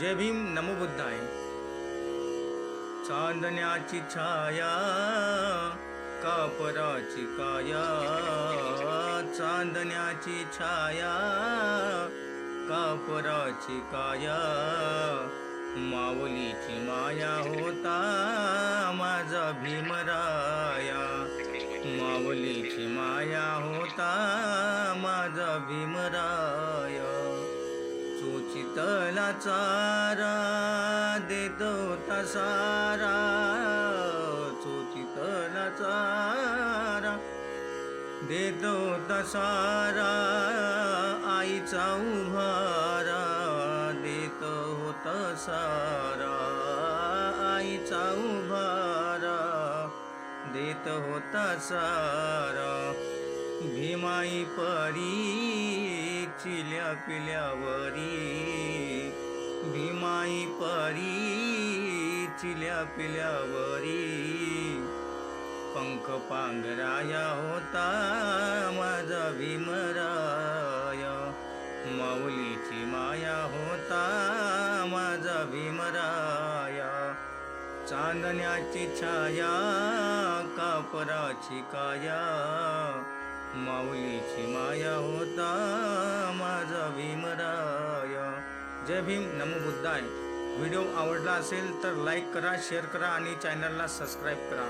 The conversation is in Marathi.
जय भीम नमो बुद्धाय. चांदण्याची छाया कापराची काया चांदण्याची छाया कापराची काया माऊलीची माया होता माझा भीमराया. माऊलीची माया होता माझा भीमराया. शीतला चारा देतो तसारा चोचितला चारा देतो तसारा आईचा उभारा देतो होत सारा आईचा उभारा देत होता सारा भीमाई परी चिल्या पिल्यावरी भीमाई परी चिल्या पिल्यावरी. पंख पांघराया होता माझा भीमराया. माऊलीची माया होता माझा भीमराया. चांदण्याची छाया कापराची काया. माऊलीची माया होता जय भीम नमो बुद्धाय. व्हिडिओ आवडला असेल तर लाईक करा शेअर करा आणि चॅनलला सबस्क्राईब करा.